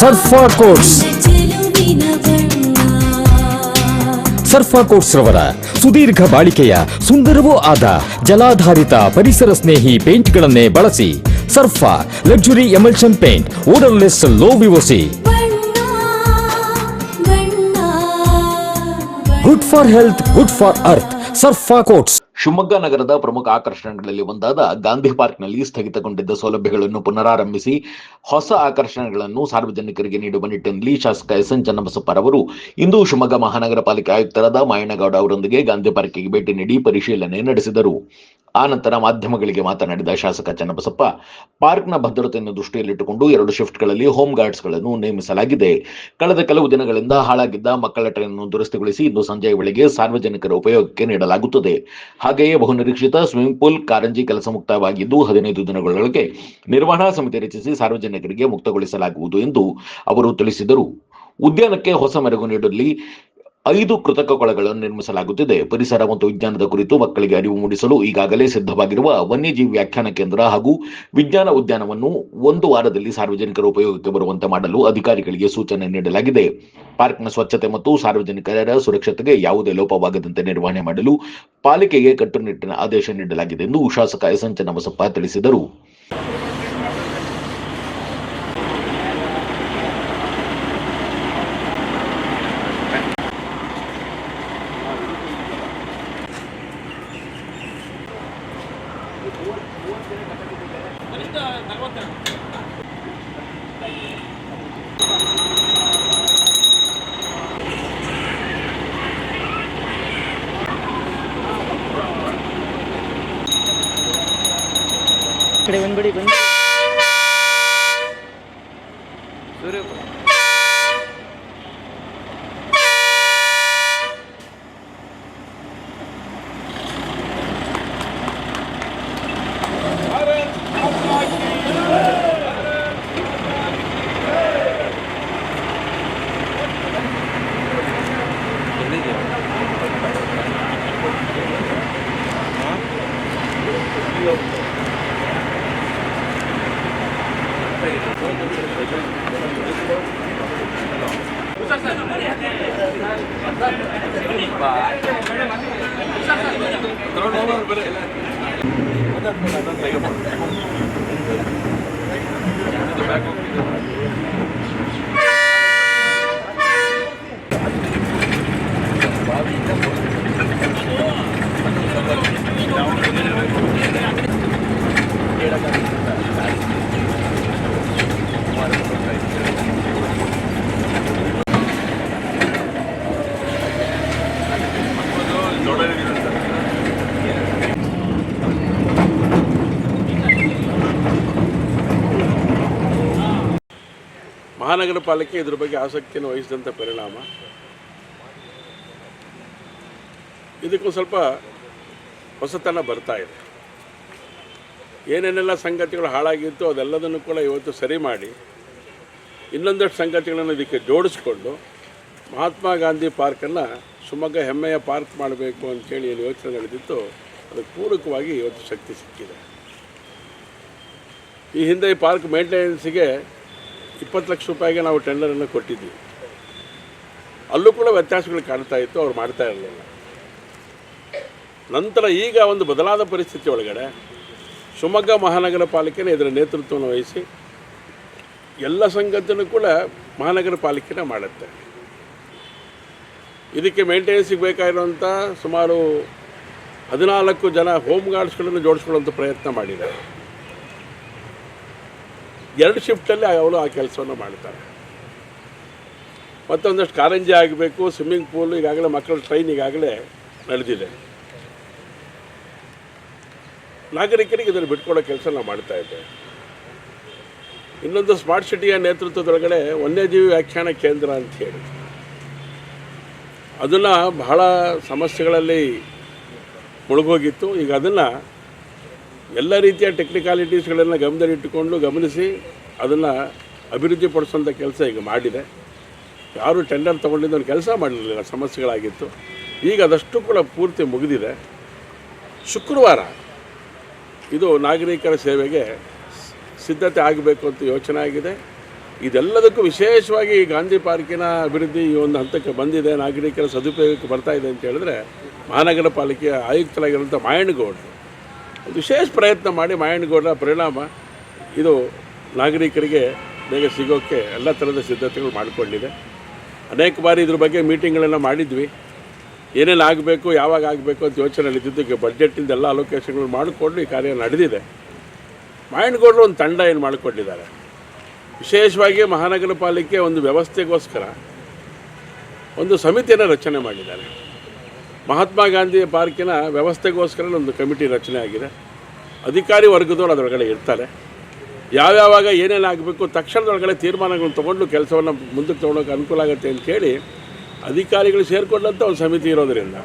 ಬಣ್ಣ ಸರ್ಫಾ ಕೋಟ್ಸ್ ರವರ ಸುದೀರ್ಘ ಬಾಳಿಕೆಯ ಸುಂದರವೂ ಆದ ಜಲಾಧಾರಿತ ಪರಿಸರ ಸ್ನೇಹಿ ಪೇಂಟ್ಗಳನ್ನೇ ಬಳಸಿ Surfa luxury emulsion paint odourless low VOC ಬಣ್ಣ ಬಣ್ಣ good for health good for earth Surfa coats Shivamogga ನಗರದ ಪ್ರಮುಖ ಆಕರ್ಷಣೆಗಳಲ್ಲಿ ಒಂದಾದ ಗಾಂಧಿ ಪಾರ್ಕ್ನಲ್ಲಿ ಸ್ಥಗಿತಗೊಂಡಿದ್ದ ಸೌಲಭ್ಯಗಳನ್ನು ಪುನರಾರಂಭಿಸಿ ಹೊಸ ಆಕರ್ಷಣೆಗಳನ್ನು ಸಾರ್ವಜನಿಕರಿಗೆ ನೀಡುವ ನಿಟ್ಟಿನಲ್ಲಿ ಶಾಸಕ ಎಸ್ ಎನ್ ಚನ್ನಬಸಪ್ಪರವರು ಇಂದು ಶಿವಮೊಗ್ಗ ಮಹಾನಗರ ಪಾಲಿಕೆ ಆಯುಕ್ತರಾದ ಮಾಯಣ್ಣಗೌಡ ಅವರೊಂದಿಗೆ ಗಾಂಧಿ ಪಾರ್ಕಿಗೆ ಭೇಟಿ ನೀಡಿ ಪರಿಶೀಲನೆ ನಡೆಸಿದರು. ಆ ನಂತರ ಮಾಧ್ಯಮಗಳಿಗೆ ಮಾತನಾಡಿದ ಶಾಸಕ ಚನ್ನಬಸಪ್ಪ, ಪಾರ್ಕ್ನ ಭದ್ರತೆಯನ್ನು ದೃಷ್ಟಿಯಲ್ಲಿಟ್ಟುಕೊಂಡು ಎರಡು ಶಿಫ್ಟ್ಗಳಲ್ಲಿ ಹೋಮ್ ಗಾರ್ಡ್ಸ್ಗಳನ್ನು ನೇಮಿಸಲಾಗಿದೆ. ಕಳೆದ ಕೆಲವು ದಿನಗಳಿಂದ ಹಾಳಾಗಿದ್ದ ಮಕ್ಕಳ ಟ್ರೈನ್ ದುರಸ್ತಿಗೊಳಿಸಿ ಇಂದು ಸಂಜೆಯ ವೇಳೆಗೆ ಸಾರ್ವಜನಿಕರ ಉಪಯೋಗಕ್ಕೆ ನೀಡಲಾಗುತ್ತದೆ. ಹಾಗೆಯೇ ಬಹುನಿರೀಕ್ಷಿತ ಸ್ವಿಮ್ಮಿಂಗ್ ಪೂಲ್, ಕಾರಂಜಿ ಕೆಲಸ ಮುಕ್ತವಾಗಿದ್ದು ಹದಿನೈದು ದಿನಗಳೊಳಗೆ ನಿರ್ವಹಣಾ ಸಮಿತಿ ರಚಿಸಿ ಸಾರ್ವಜನಿಕರಿಗೆ ಮುಕ್ತಗೊಳಿಸಲಾಗುವುದು ಎಂದು ಅವರು ತಿಳಿಸಿದರು. ಉದ್ಯಾನಕ್ಕೆ ಹೊಸ ಮೆರುಗು ನೀಡಲಿ. ಐದು ಕೃತಕ ಕೊಳಗಳನ್ನು ನಿರ್ಮಿಸಲಾಗುತ್ತಿದೆ. ಪರಿಸರ ಮತ್ತು ವಿಜ್ಞಾನದ ಕುರಿತು ಮಕ್ಕಳಿಗೆ ಅರಿವು ಮೂಡಿಸಲು ಈಗಾಗಲೇ ಸಿದ್ಧವಾಗಿರುವ ವನ್ಯಜೀವಿ ವ್ಯಾಖ್ಯಾನ ಕೇಂದ್ರ ಹಾಗೂ ವಿಜ್ಞಾನ ಉದ್ಯಾನವನ್ನು ಒಂದು ವಾರದಲ್ಲಿ ಸಾರ್ವಜನಿಕರ ಉಪಯೋಗಕ್ಕೆ ಬರುವಂತೆ ಮಾಡಲು ಅಧಿಕಾರಿಗಳಿಗೆ ಸೂಚನೆ ನೀಡಲಾಗಿದೆ. ಪಾರ್ಕ್ನ ಸ್ವಚ್ಛತೆ ಮತ್ತು ಸಾರ್ವಜನಿಕರ ಸುರಕ್ಷತೆಗೆ ಯಾವುದೇ ಲೋಪವಾಗದಂತೆ ನಿರ್ವಹಣೆ ಮಾಡಲು ಪಾಲಿಕೆಗೆ ಕಟ್ಟುನಿಟ್ಟಿನ ಆದೇಶ ನೀಡಲಾಗಿದೆ ಎಂದು ಶಾಸಕ ಎಸ್ ಎನ್ ಚನ್ನಬಸಪ್ಪ ತಿಳಿಸಿದರು. ಕಡೆ ಬಂದ್ಬಿಡಿ ಬಂದು Gracias. ಮಹಾನಗರ ಪಾಲಿಕೆ ಇದ್ರ ಬಗ್ಗೆ ಆಸಕ್ತಿಯನ್ನು ವಹಿಸಿದಂಥ ಪರಿಣಾಮ. ಇದಕ್ಕೂ ಸ್ವಲ್ಪ ಹೊಸತನ ಬರ್ತಾ ಇದೆ. ಏನೇನೆಲ್ಲ ಸಂಗತಿಗಳು ಹಾಳಾಗಿತ್ತು ಅದೆಲ್ಲದನ್ನು ಕೂಡ ಇವತ್ತು ಸರಿ ಮಾಡಿ, ಇನ್ನೊಂದಷ್ಟು ಸಂಗತಿಗಳನ್ನು ಇದಕ್ಕೆ ಜೋಡಿಸ್ಕೊಂಡು ಮಹಾತ್ಮ ಗಾಂಧಿ ಪಾರ್ಕನ್ನು ಶಿವಮೊಗ್ಗ ಹೆಮ್ಮೆಯ ಪಾರ್ಕ್ ಮಾಡಬೇಕು ಅಂತೇಳಿ ಏನು ಯೋಚನೆ ನಡೆದಿತ್ತು ಅದಕ್ಕೆ ಪೂರಕವಾಗಿ ಇವತ್ತು ಶಕ್ತಿ ಸಿಕ್ಕಿದೆ. ಈ ಹಿಂದೆ ಈ ಪಾರ್ಕ್ ಮೇಂಟೆನೆನ್ಸಿಗೆ ಇಪ್ಪತ್ತು ಲಕ್ಷ ರೂಪಾಯಿಗೆ ನಾವು ಟೆಂಡರನ್ನು ಕೊಟ್ಟಿದ್ವಿ. ಅಲ್ಲೂ ಕೂಡ ವ್ಯತ್ಯಾಸಗಳು ಕಾಣ್ತಾ ಇತ್ತು, ಅವ್ರು ಮಾಡ್ತಾ ಇರಲಿಲ್ಲ. ನಂತರ ಈಗ ಒಂದು ಬದಲಾದ ಪರಿಸ್ಥಿತಿ ಒಳಗಡೆ ಶಿವಮೊಗ್ಗ ಮಹಾನಗರ ಪಾಲಿಕೆನೇ ಇದರ ನೇತೃತ್ವವನ್ನು ವಹಿಸಿ ಎಲ್ಲ ಸಂಗತಿನೂ ಕೂಡ ಮಹಾನಗರ ಪಾಲಿಕೆನೇ ಮಾಡುತ್ತೆ. ಇದಕ್ಕೆ ಮೇಂಟೆನೆನ್ಸಿಗೆ ಬೇಕಾಗಿರುವಂಥ ಸುಮಾರು ಹದಿನಾಲ್ಕು ಜನ ಹೋಮ್ ಗಾರ್ಡ್ಸ್ಗಳನ್ನು ಜೋಡಿಸ್ಕೊಳ್ಳುವಂಥ ಪ್ರಯತ್ನ ಮಾಡಿದ್ದಾರೆ. ಎರಡು ಶಿಫ್ಟಲ್ಲಿ ಅವಳು ಆ ಕೆಲಸವನ್ನು ಮಾಡ್ತಾರೆ. ಮತ್ತೊಂದಷ್ಟು ಕಾರಂಜಿ ಆಗಬೇಕು, ಸ್ವಿಮ್ಮಿಂಗ್ ಪೂಲ್, ಈಗಾಗಲೇ ಮಕ್ಕಳ ಟ್ರೈನ್ ಈಗಾಗಲೇ ನಡೆದಿದೆ. ನಾಗರಿಕರಿಗೆ ಇದನ್ನು ಬಿಟ್ಕೊಡೋ ಕೆಲಸ ನಾವು ಮಾಡ್ತಾ ಇದ್ದೇವೆ. ಇನ್ನೊಂದು ಸ್ಮಾರ್ಟ್ ಸಿಟಿಯ ನೇತೃತ್ವದೊಳಗಡೆ ವನ್ಯಜೀವಿ ವ್ಯಾಖ್ಯಾನ ಕೇಂದ್ರ ಅಂತ ಹೇಳಿ. ಅದನ್ನು ಬಹಳ ಸಮಸ್ಯೆಗಳಲ್ಲಿ ಮುಳುಗೋಗಿತ್ತು. ಈಗ ಅದನ್ನು ಎಲ್ಲ ರೀತಿಯ ಟೆಕ್ನಿಕಾಲಿಟೀಸ್ಗಳನ್ನು ಗಮನದಲ್ಲಿಟ್ಟುಕೊಂಡು ಗಮನಿಸಿ ಅದನ್ನು ಅಭಿವೃದ್ಧಿಪಡಿಸುವಂಥ ಕೆಲಸ ಈಗ ಮಾಡಿದೆ. ಯಾರು ಟೆಂಡರ್ ತೊಗೊಂಡಿದ್ದು ಒಂದು ಕೆಲಸ ಮಾಡಲಿಲ್ಲ, ಸಮಸ್ಯೆಗಳಾಗಿತ್ತು. ಈಗ ಅದಷ್ಟು ಕೂಡ ಪೂರ್ತಿ ಮುಗಿದಿದೆ. ಶುಕ್ರವಾರ ಇದು ನಾಗರಿಕರ ಸೇವೆಗೆ ಸಿದ್ಧತೆ ಆಗಬೇಕು ಅಂತ ಯೋಚನೆ ಆಗಿದೆ. ಇದೆಲ್ಲದಕ್ಕೂ ವಿಶೇಷವಾಗಿ ಗಾಂಧಿ ಪಾರ್ಕಿನ ಅಭಿವೃದ್ಧಿ ಈ ಒಂದು ಹಂತಕ್ಕೆ ಬಂದಿದೆ. ನಾಗರಿಕರ ಸದುಪಯೋಗಕ್ಕೆ ಬರ್ತಾ ಇದೆ ಅಂತ ಹೇಳಿದ್ರೆ ಮಹಾನಗರ ಪಾಲಿಕೆಯ ಆಯುಕ್ತರಾಗಿರುವಂಥ ಮಾಯಣ್ಣಗೌಡರು ವಿಶೇಷ ಪ್ರಯತ್ನ ಮಾಡಿ ಮಾಯಣ್ಣಗೌಡರ ಪರಿಣಾಮ ಇದು ನಾಗರಿಕರಿಗೆ ಬೇಗ ಸಿಗೋಕ್ಕೆ ಎಲ್ಲ ಥರದ ಸಿದ್ಧತೆಗಳು ಮಾಡಿಕೊಂಡಿದೆ. ಅನೇಕ ಬಾರಿ ಇದ್ರ ಬಗ್ಗೆ ಮೀಟಿಂಗ್ಗಳೆಲ್ಲ ಮಾಡಿದ್ವಿ. ಏನೇನು ಆಗಬೇಕು, ಯಾವಾಗ ಆಗಬೇಕು ಅಂತ ಯೋಚನೆ ಇದ್ದಿದ್ದಕ್ಕೆ ಬಜೆಟಿಂದ ಎಲ್ಲ ಅಲೋಕೇಶನ್ಗಳು ಮಾಡಿಕೊಂಡು ಈ ಕಾರ್ಯ ನಡೆದಿದೆ. ಮಾಯಣ್ಣಗೌಡರು ಒಂದು ತಂಡ ಏನು ಮಾಡಿಕೊಂಡಿದ್ದಾರೆ? ವಿಶೇಷವಾಗಿ ಮಹಾನಗರ ಪಾಲಿಕೆ ಒಂದು ವ್ಯವಸ್ಥೆಗೋಸ್ಕರ ಒಂದು ಸಮಿತಿಯನ್ನು ರಚನೆ ಮಾಡಿದ್ದಾರೆ. ಮಹಾತ್ಮ ಗಾಂಧಿ ಪಾರ್ಕಿನ ವ್ಯವಸ್ಥೆಗೋಸ್ಕರ ಒಂದು ಕಮಿಟಿ ರಚನೆ ಆಗಿದೆ. ಅಧಿಕಾರಿ ವರ್ಗದವರು ಅದರೊಳಗಡೆ ಇರ್ತಾರೆ. ಯಾವ್ಯಾವಾಗ ಏನೇನು ಆಗಬೇಕು, ತಕ್ಷಣದೊಳಗಡೆ ತೀರ್ಮಾನಗಳನ್ನು ತೊಗೊಂಡು ಕೆಲಸವನ್ನು ಮುಂದಕ್ಕೆ ತೊಗೊಳೋಕೆ ಅನುಕೂಲ ಆಗುತ್ತೆ ಅಂತ ಹೇಳಿ ಅಧಿಕಾರಿಗಳು ಸೇರಿಕೊಂಡಂಥ ಒಂದು ಸಮಿತಿ ಇರೋದರಿಂದ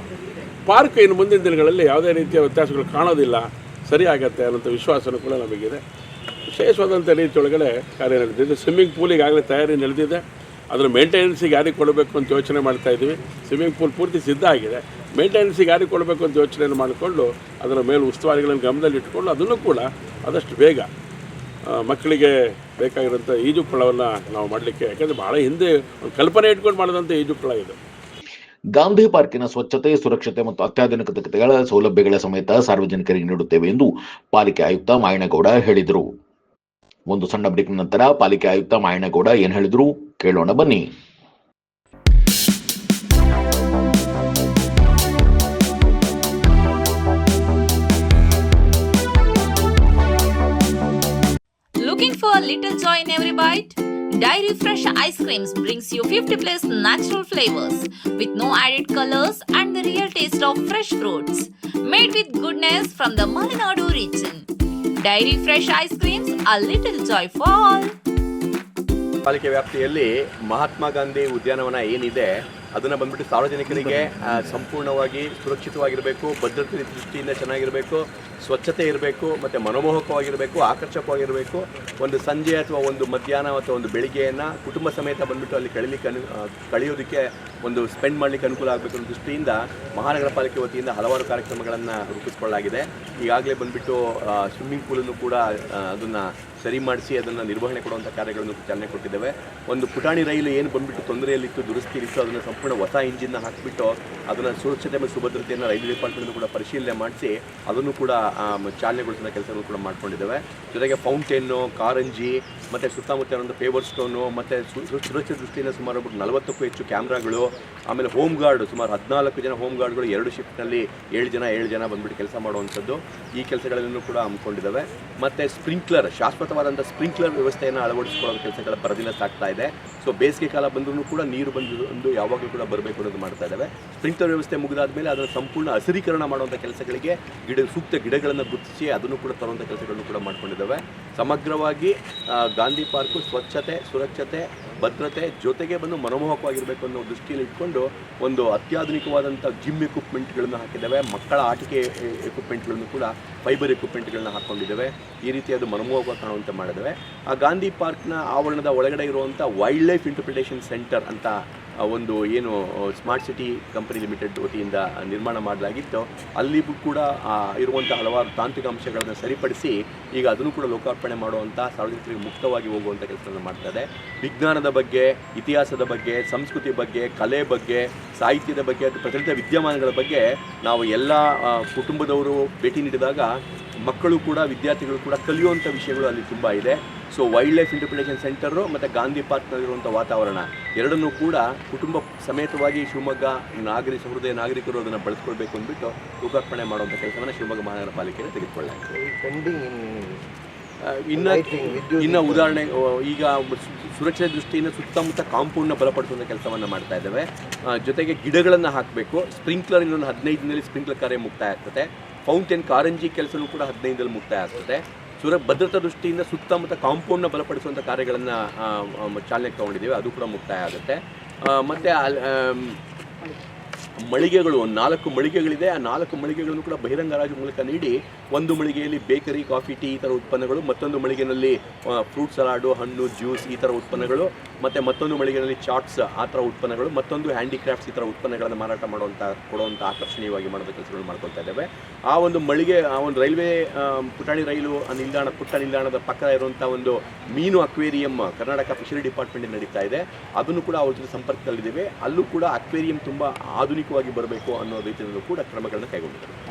ಪಾರ್ಕ್ ಇನ್ನು ಮುಂದಿನ ದಿನಗಳಲ್ಲಿ ಯಾವುದೇ ರೀತಿಯ ವ್ಯತ್ಯಾಸಗಳು ಕಾಣೋದಿಲ್ಲ, ಸರಿ ಆಗತ್ತೆ ಅನ್ನೋಂಥ ವಿಶ್ವಾಸನೂ ಕೂಡ ನಮಗಿದೆ. ವಿಶೇಷವಾದಂಥ ರೀತಿಯೊಳಗಡೆ ಕಾರ್ಯ ನಡೆದಿದೆ. ಸ್ವಿಮ್ಮಿಂಗ್ ಪೂಲಿಗೆ ಆಗಲೇ ತಯಾರಿ ನಡೆದಿದೆ. ಅದರ ಮೇಂಟೆನೆನ್ಸಿಗೆ ಯಾರಿಗೆ ಕೊಡಬೇಕು ಅಂತ ಯೋಚನೆ ಮಾಡ್ತಾ ಇದ್ದೀವಿ. ಸ್ವಿಮ್ಮಿಂಗ್ ಪೂಲ್ ಪೂರ್ತಿ ಸಿದ್ಧ ಆಗಿದೆ. ಮೇಂಟೆನೆನ್ಸಿಗೆ ಯಾರಿಗೆ ಕೊಡಬೇಕು ಅಂತ ಯೋಚನೆಯನ್ನು ಮಾಡಿಕೊಂಡು ಅದರ ಮೇಲೆ ಉಸ್ತುವಾರಿಗಳನ್ನು ಗಮನದಲ್ಲಿ ಇಟ್ಕೊಂಡು ಅದನ್ನು ಕೂಡ ಆದಷ್ಟು ಬೇಗ ಮಕ್ಕಳಿಗೆ ಬೇಕಾಗಿರೋಂಥ ಈಜುಕೊಳವನ್ನು ನಾವು ಮಾಡಲಿಕ್ಕೆ, ಯಾಕಂದರೆ ಭಾಳ ಹಿಂದೆ ಒಂದು ಕಲ್ಪನೆ ಇಟ್ಕೊಂಡು ಮಾಡಿದಂಥ ಈಜುಕೊಳ ಇದು. ಗಾಂಧಿ ಪಾರ್ಕಿನ ಸ್ವಚ್ಛತೆ, ಸುರಕ್ಷತೆ ಮತ್ತು ಅತ್ಯಾಧುನಿಕ ಸೌಲಭ್ಯಗಳ ಸಮೇತ ಸಾರ್ವಜನಿಕರಿಗೆ ನೀಡುತ್ತೇವೆ ಎಂದು ಪಾಲಿಕೆ ಆಯುಕ್ತ ಮಾಯಣಗೌಡ ಹೇಳಿದರು. ಒಂದು ಸಣ್ಣ ಬ್ರೇಕ್ ನಂತರ ಪಾಲಿಕೆ ಆಯುಕ್ತ ಮಾಯಣ್ಣಗೌಡ ಏನ್ ಹೇಳಿದ್ರು ಕೇಳೋಣ ಬನ್ನಿ Looking for a little joy in every bite? Dairy Fresh Ice Creams brings you 50 plus natural flavors with no added colors and the real taste of fresh fruits. Made with goodness from the Malenadu region. Dairy fresh ice creams a little joy fall ಪಾಲಿಕೆ ವ್ಯಾಪ್ತಿಯಲ್ಲಿ ಮಹಾತ್ಮ ಗಾಂಧಿ ಉದ್ಯಾನವನ ಏನಿದೆ ಅದನ್ನು ಬಂದ್ಬಿಟ್ಟು ಸಾರ್ವಜನಿಕರಿಗೆ ಸಂಪೂರ್ಣವಾಗಿ ಸುರಕ್ಷಿತವಾಗಿರಬೇಕು, ಭದ್ರತೆ ದೃಷ್ಟಿಯಿಂದ ಚೆನ್ನಾಗಿರಬೇಕು, ಸ್ವಚ್ಛತೆ ಇರಬೇಕು, ಮತ್ತು ಮನೋಮೋಹಕವಾಗಿರಬೇಕು, ಆಕರ್ಷಕವಾಗಿರಬೇಕು. ಒಂದು ಸಂಜೆ ಅಥವಾ ಒಂದು ಮಧ್ಯಾಹ್ನ ಅಥವಾ ಒಂದು ಬೆಳಿಗ್ಗೆಯನ್ನು ಕುಟುಂಬ ಸಮೇತ ಬಂದ್ಬಿಟ್ಟು ಅಲ್ಲಿ ಕಳಿಲಿಕ್ಕೆ ಅನು ಕಳೆಯೋದಕ್ಕೆ ಒಂದು ಸ್ಪೆಂಡ್ ಮಾಡಲಿಕ್ಕೆ ಅನುಕೂಲ ಆಗಬೇಕು ಅನ್ನೋ ದೃಷ್ಟಿಯಿಂದ ಮಹಾನಗರ ಪಾಲಿಕೆ ವತಿಯಿಂದ ಹಲವಾರು ಕಾರ್ಯಕ್ರಮಗಳನ್ನು ರೂಪಿಸ್ಕೊಳ್ಳಲಾಗಿದೆ. ಈಗಾಗಲೇ ಬಂದುಬಿಟ್ಟು ಸ್ವಿಮ್ಮಿಂಗ್ ಪೂಲನ್ನು ಕೂಡ ಅದನ್ನು ಸರಿ ಮಾಡಿಸಿ, ಅದನ್ನು ನಿರ್ವಹಣೆ ಕೊಡುವಂಥ ಕಾರ್ಯಗಳನ್ನು ಚಾಲನೆ ಕೊಟ್ಟಿದ್ದೇವೆ. ಒಂದು ಪುಟಾಣಿ ರೈಲು ಏನು ಬಂದುಬಿಟ್ಟು ತೊಂದರೆಯಲ್ಲಿತ್ತು ದುರಸ್ತಿಲಿತ್ತು ಅದನ್ನು ಹೊಸ ಇಂಜಿನ್ನ ಹಾಕಿಬಿಟ್ಟು ಅದನ್ನು ಸುರಕ್ಷತೆ ಮತ್ತು ಸುಭದ್ರತೆಯನ್ನು ರೈಲ್ವೆ ಡಿಪಾರ್ಟ್ಮೆಂಟ್ ಕೂಡ ಪರಿಶೀಲನೆ ಮಾಡಿಸಿ ಅದನ್ನು ಕೂಡ ಚಾಲನೆಗೊಳಿಸಿದ ಕೆಲಸಗಳು ಕೂಡ ಮಾಡ್ಕೊಂಡಿದ್ದೇವೆ. ಜೊತೆಗೆ ಫೌಂಟೇನು ಕಾರಂಜಿ ಮತ್ತು ಸುತ್ತಮುತ್ತ ಒಂದು ಪೇವರ್ ಸ್ಟೋನು ಮತ್ತು ಸುರಕ್ಷತೆ ದೃಷ್ಟಿಯಿಂದ ಸುಮಾರು ನಲವತ್ತಕ್ಕೂ ಹೆಚ್ಚು ಕ್ಯಾಮ್ರಾಗಳು, ಆಮೇಲೆ ಹೋಮ್ ಗಾರ್ಡ್ ಸುಮಾರು ಹದಿನಾಲ್ಕು ಜನ ಹೋಮ್ ಗಾರ್ಡ್ಗಳು ಎರಡು ಶಿಫ್ಟ್ನಲ್ಲಿ ಏಳು ಜನ ಏಳು ಜನ ಬಂದ್ಬಿಟ್ಟು ಕೆಲಸ ಮಾಡುವಂಥದ್ದು ಈ ಕೆಲಸಗಳನ್ನು ಕೂಡ ಹಮ್ಮಿಕೊಂಡಿದ್ದಾವೆ. ಮತ್ತು ಸ್ಪ್ರಿಂಕ್ಲರ್ ಶಾಶ್ವತವಾದಂಥ ಸ್ಪ್ರಿಂಕ್ಲರ್ ವ್ಯವಸ್ಥೆಯನ್ನು ಅಳವಡಿಸಿಕೊಳ್ಳೋ ಕೆಲಸಗಳ ಬರದಿಂದ ಸಾಕ್ತಾ ಇದೆ. ಸೊ ಬೇಸಿಗೆ ಕಾಲ ಬಂದರೂ ಕೂಡ ನೀರು ಬಂದು ಒಂದು ಯಾವಾಗಲೂ ಕೂಡ ಬರಬೇಕು ಅನ್ನೋದು ಮಾಡ್ತಾ ಇದ್ದಾವೆ ಸ್ಪ್ರಿಂಕ್ಲರ್ ವ್ಯವಸ್ಥೆ ಮುಗಿದಾದ ಮೇಲೆ ಅದರ ಸಂಪೂರ್ಣ ಹಸಿರೀಕರಣ ಮಾಡುವಂಥ ಕೆಲಸಗಳಿಗೆ ಗಿಡ, ಸೂಕ್ತ ಗಿಡಗಳನ್ನು ಗುರುತಿಸಿ ಅದನ್ನು ಕೂಡ ತರುವಂಥ ಕೆಲಸಗಳನ್ನು ಕೂಡ ಮಾಡ್ಕೊಂಡಿದ್ದಾವೆ ಸಮಗ್ರವಾಗಿ ಗಾಂಧಿ ಪಾರ್ಕು ಸ್ವಚ್ಛತೆ, ಸುರಕ್ಷತೆ, ಭದ್ರತೆ ಜೊತೆಗೆ ಬಂದು ಮನಮೋಹಕವಾಗಿರಬೇಕು ಅನ್ನೋ ದೃಷ್ಟಿಯಲ್ಲಿ ಇಟ್ಕೊಂಡು ಒಂದು ಅತ್ಯಾಧುನಿಕವಾದಂಥ ಜಿಮ್ ಎಕ್ವಿಪ್ಮೆಂಟ್ಗಳನ್ನು ಹಾಕಿದ್ದಾವೆ ಮಕ್ಕಳ ಆಟಿಕೆ ಎಕ್ವಿಪ್ಮೆಂಟ್ಗಳನ್ನು ಕೂಡ ಫೈಬರ್ ಎಕ್ವಿಪ್ಮೆಂಟ್ಗಳನ್ನ ಹಾಕ್ಕೊಂಡಿದ್ದಾವೆ ಈ ರೀತಿ ಅದು ಮನಮೋಹಕ ಕಾಣುವಂತೆ ಮಾಡಿದ್ದಾವೆ ಆ ಗಾಂಧಿ ಪಾರ್ಕ್ನ ಆವರಣದ ಒಳಗಡೆ ಇರುವಂಥ ವೈಲ್ಡ್ ಲೈಫ್ ಇಂಟರ್ಪ್ರಿಟೇಷನ್ ಸೆಂಟರ್ ಅಂತ ಒಂದು ಏನು ಸ್ಮಾರ್ಟ್ ಸಿಟಿ ಕಂಪನಿ ಲಿಮಿಟೆಡ್ ವತಿಯಿಂದ ನಿರ್ಮಾಣ ಮಾಡಲಾಗಿತ್ತು. ಅಲ್ಲಿ ಕೂಡ ಇರುವಂಥ ಹಲವಾರು ತಾಂತ್ರಿಕ ಅಂಶಗಳನ್ನು ಸರಿಪಡಿಸಿ ಈಗ ಅದನ್ನು ಕೂಡ ಲೋಕಾರ್ಪಣೆ ಮಾಡುವಂಥ ಸಾರ್ವಜನಿಕರಿಗೆ ಮುಕ್ತವಾಗಿ ಹೋಗುವಂಥ ಕೆಲಸವನ್ನು ಮಾಡ್ತಾ ವಿಜ್ಞಾನದ ಬಗ್ಗೆ, ಇತಿಹಾಸದ ಬಗ್ಗೆ, ಸಂಸ್ಕೃತಿ ಬಗ್ಗೆ, ಕಲೆ ಬಗ್ಗೆ, ಸಾಹಿತ್ಯದ ಬಗ್ಗೆ ಪ್ರಚಲಿತ ವಿದ್ಯಮಾನಗಳ ಬಗ್ಗೆ ನಾವು ಎಲ್ಲ ಕುಟುಂಬದವರು ಭೇಟಿ ನೀಡಿದಾಗ ಮಕ್ಕಳು ಕೂಡ, ವಿದ್ಯಾರ್ಥಿಗಳು ಕೂಡ ಕಲಿಯುವಂಥ ವಿಷಯಗಳು ಅಲ್ಲಿ ತುಂಬ ಇದೆ. So wild life interpretation centre ಮತ್ತು ಗಾಂಧಿ ಪಾರ್ಕ್ನಲ್ಲಿರುವಂಥ ವಾತಾವರಣ. ಎರಡನ್ನೂ ಕೂಡ ಕುಟುಂಬ ಸಮೇತವಾಗಿ ಶಿವಮೊಗ್ಗ ನಾಗರಿಕ ಸಹೃದಯ ನಾಗರಿಕರು ಅದನ್ನು ಬಳಸ್ಕೊಳ್ಬೇಕು ಅಂದ್ಬಿಟ್ಟು ಲೋಕಾರ್ಪಣೆ ಮಾಡುವಂಥ ಕೆಲಸವನ್ನು ಶಿವಮೊಗ್ಗ ಮಹಾನಗರ ಪಾಲಿಕೆಯಲ್ಲಿ ತೆಗೆದುಕೊಳ್ಳಲಾಗಿದೆ. ಇನ್ನು ಇನ್ನು ಉದಾಹರಣೆ ಈಗ ಸುರಕ್ಷತೆ ದೃಷ್ಟಿಯಿಂದ ಸುತ್ತಮುತ್ತ ಕಾಂಪೌಂಡ್ನ ಬಲಪಡಿಸುವಂಥ ಕೆಲಸವನ್ನು ಮಾಡ್ತಾ ಇದ್ದೇವೆ. ಜೊತೆಗೆ ಗಿಡಗಳನ್ನು ಹಾಕಬೇಕು. ಸ್ಪ್ರಿಂಕ್ಲರ್ ಇನ್ನೊಂದು ಹದಿನೈದು ದಿನದಲ್ಲಿ ಸ್ಪ್ರಿಂಕ್ಲರ್ ಕಾರ್ಯ ಮುಕ್ತಾಯ ಆಗ್ತದೆ. ಫೌಂಟೇನ್ ಕಾರಂಜಿ ಕೆಲಸವೂ ಕೂಡ ಹದಿನೈದರಲ್ಲಿ ಮುಕ್ತಾಯ ಆಗ್ತದೆ. ಸುರ ಭದ್ರತಾ ದೃಷ್ಟಿಯಿಂದ ಸುತ್ತಮುತ್ತ ಕಾಂಪೌಂಡ್ನ ಬಲಪಡಿಸುವಂಥ ಕಾರ್ಯಗಳನ್ನು ಚಾಲನೆಗೆ ತೊಗೊಂಡಿದ್ದೀವಿ. ಅದು ಕೂಡ ಮುಕ್ತಾಯ ಆಗುತ್ತೆ. ಮತ್ತು ಅಲ್ಲಿ ಮಳಿಗೆಗಳು ಒಂದು ನಾಲ್ಕು ಮಳಿಗೆಗಳಿದೆ. ಆ ನಾಲ್ಕು ಮಳಿಗೆಗಳನ್ನು ಕೂಡ ಬಹಿರಂಗ ಹರಾಜು ಮೂಲಕ ನೀಡಿ ಒಂದು ಮಳಿಗೆಯಲ್ಲಿ ಬೇಕರಿ, ಕಾಫಿ, ಟೀ ಈ ಥರ ಉತ್ಪನ್ನಗಳು, ಮತ್ತೊಂದು ಮಳಿಗೆಯಲ್ಲಿ ಫ್ರೂಟ್ ಸಲಾಡು, ಹಣ್ಣು, ಜ್ಯೂಸ್ ಈ ಥರ ಉತ್ಪನ್ನಗಳು, ಮತ್ತು ಮತ್ತೊಂದು ಮಳಿಗೆಯಲ್ಲಿ ಚಾಟ್ಸ್ ಆ ಥರ ಉತ್ಪನ್ನಗಳು, ಮತ್ತೊಂದು ಹ್ಯಾಂಡಿಕ್ರಾಫ್ಟ್ಸ್ ಈ ಥರ ಉತ್ಪನ್ನಗಳನ್ನು ಮಾರಾಟ ಮಾಡುವಂಥ ಕೊಡುವಂಥ ಆಕರ್ಷಣೀಯವಾಗಿ ಮಾಡೋದ ಕೆಲಸಗಳು ಮಾಡ್ಕೊಳ್ತಾ ಇದ್ದೇವೆ. ಆ ಒಂದು ಮಳಿಗೆ, ಆ ಒಂದು ರೈಲ್ವೆ ಪುಟಾಣಿ ರೈಲು ನಿಲ್ದಾಣ, ಪುಟ್ಟ ನಿಲ್ದಾಣದ ಪಕ್ಕ ಇರುವಂಥ ಒಂದು ಮೀನು ಅಕ್ವೇರಿಯಂ, ಕರ್ನಾಟಕ ಫಿಶರಿ ಡಿಪಾರ್ಟ್ಮೆಂಟ್ ನಡೀತಾ ಇದೆ. ಅದನ್ನು ಕೂಡ ಅವ್ರ ಜೊತೆ ಸಂಪರ್ಕದಲ್ಲಿದ್ದೇವೆ. ಅಲ್ಲೂ ಕೂಡ ಅಕ್ವೇರಿಯಂ ತುಂಬ ಆಧುನಿಕವಾಗಿ ಬರಬೇಕು ಅನ್ನೋ ರೀತಿಯಲ್ಲೂ ಕೂಡ ಕ್ರಮಗಳನ್ನು ಕೈಗೊಂಡಿದ್ದಾರೆ.